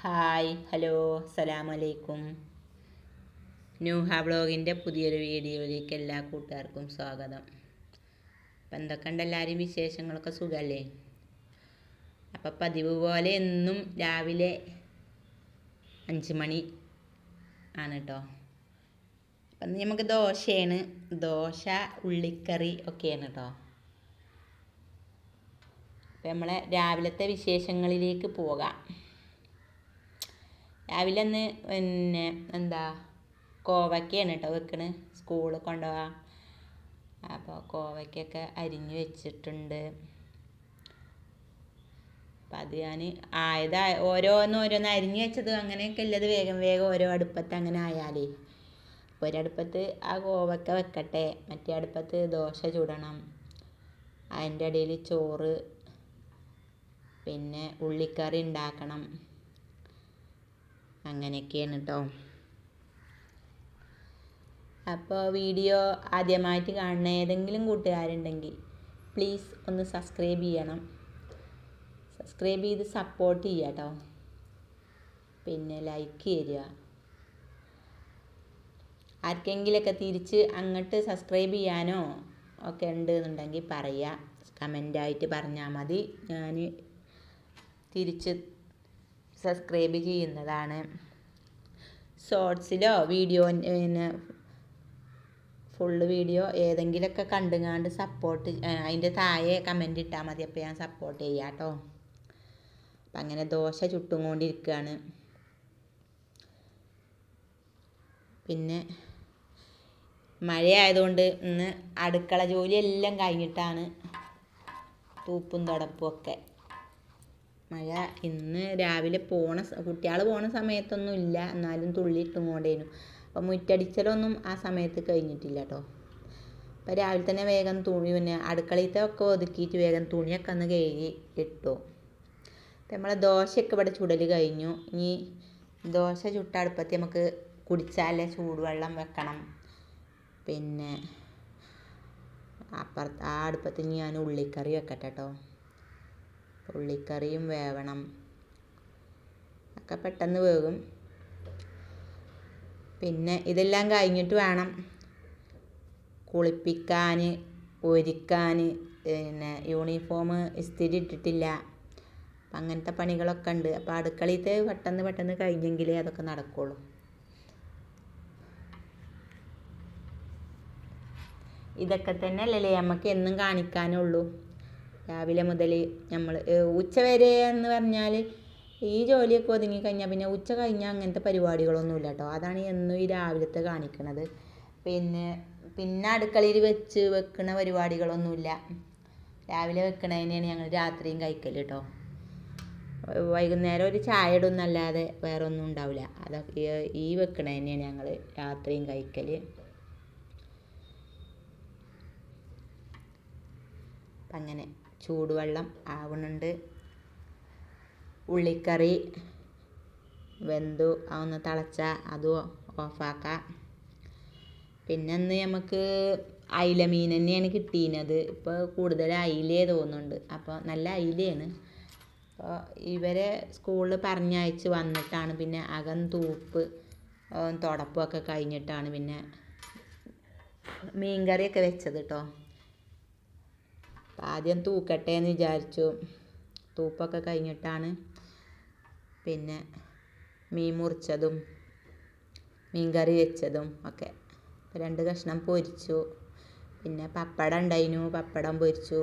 Hi hello അസ്സലാമു അലൈക്കും ന്യൂഹ ബ്ലോഗിന്റെ പുതിയൊരു വീഡിയോയിലേക്ക് എല്ലാ കൂട്ടുകാർക്കും സ്വാഗതം. അപ്പം എന്തൊക്കെയുണ്ട് എല്ലാവരും വിശേഷങ്ങളൊക്കെ സുഖമല്ലേ? അപ്പം പതിവ് പോലെ എന്നും രാവിലെ അഞ്ച് മണി ആണ് കേട്ടോ അപ്പം നമുക്ക് ദോശയാണ്. ദോശ ഉള്ളിക്കറി ഒക്കെയാണ് കേട്ടോ അപ്പം നമ്മളെ രാവിലത്തെ വിശേഷങ്ങളിലേക്ക് പോകാം. രാവിലെ അന്ന് പിന്നെ എന്താ കോവയ്ക്കാണ് കേട്ടോ വെക്കണ്. സ്കൂളിൽ കൊണ്ടുപോകാം അപ്പോൾ കോവയ്ക്കൊക്കെ അരിഞ്ഞ് വെച്ചിട്ടുണ്ട്. അപ്പം അത് ഞാൻ ആയത് ഓരോന്ന് ഓരോന്ന് അരിഞ്ഞ് വെച്ചത് അങ്ങനെയൊക്കെ ഉള്ളത് വേഗം വേഗം ഓരോ അടുപ്പത്ത് അങ്ങനെ ആയാലേ. അപ്പോൾ ഒരടുപ്പത്ത് ആ കോവക്ക വെക്കട്ടെ മറ്റേ അടുപ്പത്ത് ദോശ ചുടണം. അതിന്റെ ഇടയിൽ ചോറ് പിന്നെ ഉള്ളിക്കറി ഉണ്ടാക്കണം. അങ്ങനെയൊക്കെയാണ് കേട്ടോ അപ്പോൾ വീഡിയോ ആദ്യമായിട്ട് കാണുന്ന ഏതെങ്കിലും കൂട്ടുകാരുണ്ടെങ്കിൽ പ്ലീസ് ഒന്ന് സബ്സ്ക്രൈബ് ചെയ്യണം. സബ്സ്ക്രൈബ് ചെയ്ത് സപ്പോർട്ട് ചെയ്യുക കേട്ടോ. പിന്നെ ലൈക്ക് തരിക. ആർക്കെങ്കിലൊക്കെ തിരിച്ച് അങ്ങോട്ട് സബ്സ്ക്രൈബ് ചെയ്യാനോ ഒക്കെ ഉണ്ട് എന്നുണ്ടെങ്കിൽ പറയുക കമന്റായിട്ട് പറഞ്ഞാൽ മതി. ഞാൻ തിരിച്ച് സബ്സ്ക്രൈബ് ചെയ്യുന്നതാണ്. ഷോർട്സിലോ വീഡിയോ പിന്നെ ഫുള്ള് വീഡിയോ ഏതെങ്കിലുമൊക്കെ കണ്ടുങ്ങാണ്ട് സപ്പോർട്ട് അതിന്റെ താഴെ കമന്റ് ഇട്ടാൽ മതി. അപ്പോൾ ഞാൻ സപ്പോർട്ട് ചെയ്യാം കേട്ടോ അപ്പം അങ്ങനെ ദോശ ചുട്ടും കൊണ്ടിരിക്കുകയാണ് പിന്നെ മഴയായതുകൊണ്ട് ഇന്ന് അടുക്കള ജോലിയെല്ലാം കഴിഞ്ഞിട്ടാണ് തൂപ്പും തുടപ്പും ഒക്കെ. മഴ. ഇന്ന് രാവിലെ പോണ കുട്ടികൾ പോണ സമയത്തൊന്നും ഇല്ല. എന്നാലും തുള്ളി ഇട്ടുകൊണ്ടേനു അപ്പം മുറ്റടിച്ചലൊന്നും ആ സമയത്ത് കഴിഞ്ഞിട്ടില്ല കേട്ടോ അപ്പം രാവിലെ തന്നെ വേഗം തുണി പിന്നെ അടുക്കളയിലത്തെ ഒക്കെ ഒതുക്കിയിട്ട് വേഗം തുണിയൊക്കെ ഒന്ന് കഴുകി ഇട്ടു. നമ്മളെ ദോശയൊക്കെ ഇവിടെ ചുടൽ കഴിഞ്ഞു. ഇനി ദോശ ചുട്ട അടുപ്പത്ത് നമുക്ക് കുടിച്ചാലേ ചൂടുവെള്ളം വെക്കണം. പിന്നെ അപ്പുറത്ത് ആ അടുപ്പത്ത് ഞാൻ ഉള്ളിക്കറി വെക്കട്ടെ കേട്ടോ ഉള്ളിക്കറിയും വേവണം. ഒക്കെ പെട്ടെന്ന് വേകും പിന്നെ ഇതെല്ലാം കഴിഞ്ഞിട്ട് വേണം കുളിപ്പിക്കാൻ ഒരുക്കാൻ. പിന്നെ യൂണിഫോം ഇസ്തിരി ഇട്ടിട്ടില്ല. അപ്പം അങ്ങനത്തെ പണികളൊക്കെ ഉണ്ട്. അപ്പോൾ അടുക്കളയിലത്തെ പെട്ടെന്ന് പെട്ടെന്ന് കഴിഞ്ഞെങ്കിലേ അതൊക്കെ നടക്കുള്ളൂ. ഇതൊക്കെ തന്നെ അല്ലല്ലേ നമുക്ക് എന്നും കാണിക്കാനുള്ളൂ. രാവിലെ മുതൽ നമ്മൾ ഉച്ച വരെ എന്ന് പറഞ്ഞാൽ ഈ ജോലിയൊക്കെ ഒതുങ്ങി കഴിഞ്ഞാൽ പിന്നെ ഉച്ച കഴിഞ്ഞാൽ അങ്ങനത്തെ പരിപാടികളൊന്നുമില്ല കേട്ടോ. അതാണ് എന്നും ഈ രാവിലത്തെ കാണിക്കണത്. പിന്നെ പിന്നെ അടുക്കളയിൽ വെച്ച് വെക്കുന്ന പരിപാടികളൊന്നുമില്ല. രാവിലെ വെക്കണതിനാണ് ഞങ്ങൾ രാത്രിയും കഴിക്കൽ കേട്ടോ. വൈകുന്നേരം ഒരു ചായ ഇടുന്നല്ലാതെ വേറെ ഒന്നും ഉണ്ടാവില്ല. അതൊക്കെ ഈ വെക്കണതിനാണ് ഞങ്ങൾ രാത്രിയും കഴിക്കൽ അപ്പം അങ്ങനെ ചൂടുവെള്ളം ആവുന്നുണ്ട് ഉള്ളിക്കറി വെന്തു. അതൊന്ന് തിളച്ച അതും ഓഫാക്കാം. പിന്നെ അന്ന് നമുക്ക് അയില മീൻ തന്നെയാണ് കിട്ടീനത്. ഇപ്പോൾ കൂടുതൽ അയിലേ തോന്നുന്നുണ്ട്. അപ്പോൾ നല്ല അയിലയാണ്. അപ്പോൾ ഇവരെ സ്കൂളിൽ പറഞ്ഞയച്ച് വന്നിട്ടാണ് പിന്നെ അകം തൂപ്പ് തുടപ്പമൊക്കെ കഴിഞ്ഞിട്ടാണ് പിന്നെ മീൻകറിയൊക്കെ വെച്ചത് കേട്ടോ ആദ്യം തൂക്കട്ടെ എന്ന് വിചാരിച്ചു. തൂപ്പൊക്കെ കഴിഞ്ഞിട്ടാണ് പിന്നെ മീൻ മുറിച്ചതും മീൻ കറി വെച്ചതും ഒക്കെ. രണ്ട് കഷ്ണം പൊരിച്ചു. പിന്നെ പപ്പടം ഉണ്ടായിരുന്നു പപ്പടം പൊരിച്ചു.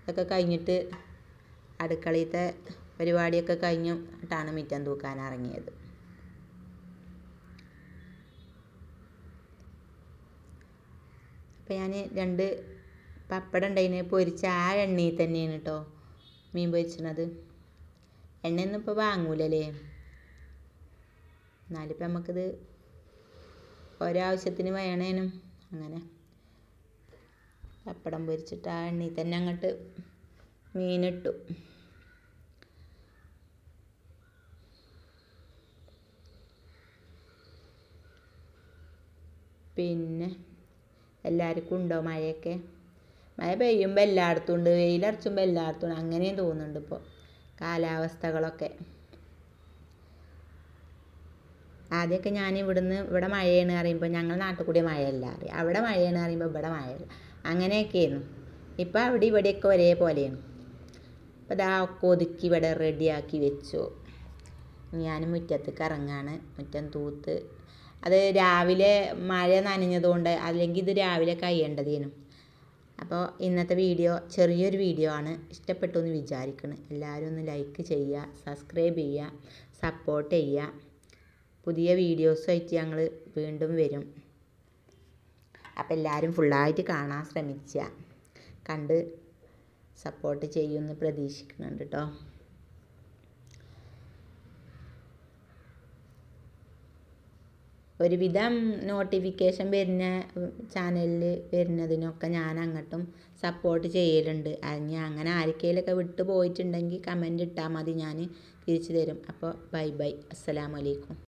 ഇതൊക്കെ കഴിഞ്ഞിട്ട് അടുക്കളയിലത്തെ പരിപാടിയൊക്കെ കഴിഞ്ഞിട്ടാണ് മിറ്റം തൂക്കാൻ ഇറങ്ങിയത്. അപ്പം ഞാൻ രണ്ട് പപ്പടം ഉണ്ടായിന്. പൊരിച്ച ആ എണ്ണയിൽ തന്നെയാണ് കേട്ടോ മീൻ പൊരിച്ചണത്. എണ്ണയൊന്നും ഇപ്പോൾ വാങ്ങൂലല്ലേ? എന്നാലിപ്പോൾ നമുക്കിത് ഒരാവശ്യത്തിന് വേണേനും അങ്ങനെ. പപ്പടം പൊരിച്ചിട്ട് ആ എണ്ണയിൽ തന്നെ അങ്ങോട്ട് മീനിട്ടു. പിന്നെ എല്ലാവർക്കും ഉണ്ടോ മഴയൊക്കെ? മഴ പെയ്യുമ്പോൾ എല്ലായിടത്തും ഉണ്ട് വെയിലറച്ചുമ്പോൾ എല്ലായിടത്തും ഉണ്ട്. അങ്ങനെയും തോന്നുന്നുണ്ട് ഇപ്പോൾ കാലാവസ്ഥകളൊക്കെ. ആദ്യമൊക്കെ ഞാൻ ഇവിടുന്ന് ഇവിടെ മഴയാണ് പറയുമ്പോൾ ഞങ്ങൾ നാട്ടിൽ കൂടി മഴയല്ല അറിയാം. അവിടെ മഴയാണ് പറയുമ്പോൾ ഇവിടെ മഴയല്ല. അങ്ങനെയൊക്കെയായിരുന്നു. ഇപ്പം അവിടെ ഇവിടെയൊക്കെ ഒരേപോലെയാണ്. അപ്പോൾ ഇതാ ഒക്കെ ഒതുക്കി ഇവിടെ റെഡിയാക്കി വെച്ചു. ഞാൻ മുറ്റത്തേക്ക് ഇറങ്ങാണ്. മുറ്റം തൂത്ത്. അത് രാവിലെ മഴ നനഞ്ഞതുകൊണ്ട് അല്ലെങ്കിൽ ഇത് രാവിലെ കഴിയേണ്ടതേനു അപ്പോൾ ഇന്നത്തെ വീഡിയോ ചെറിയൊരു വീഡിയോ ആണ്. ഇഷ്ടപ്പെട്ടു എന്ന് വിചാരിക്കണം. എല്ലാവരും ഒന്ന് ലൈക്ക് ചെയ്യുക സബ്സ്ക്രൈബ് ചെയ്യുക സപ്പോർട്ട് ചെയ്യുക. പുതിയ വീഡിയോസുമായിട്ട് ഞങ്ങൾ വീണ്ടും വരും. അപ്പോൾ എല്ലാവരും ഫുള്ളായിട്ട് കാണാൻ ശ്രമിക്കുക. കണ്ട് സപ്പോർട്ട് ചെയ്യുമെന്ന് പ്രതീക്ഷിക്കുന്നുണ്ട് കേട്ടോ. ഒരുവിധം നോട്ടിഫിക്കേഷൻ വരുന്ന ചാനലിൽ വരുന്നതിനൊക്കെ ഞാൻ അങ്ങോട്ടും സപ്പോർട്ട് ചെയ്യലുണ്ട്. അതിന് അങ്ങനെ ആർക്കെങ്കിലുമൊക്കെ വിട്ടു പോയിട്ടുണ്ടെങ്കിൽ കമന്റ് ഇട്ടാൽ മതി ഞാൻ തിരിച്ചു തരും. അപ്പോൾ ബൈ ബൈ അസ്സലാമലൈക്കും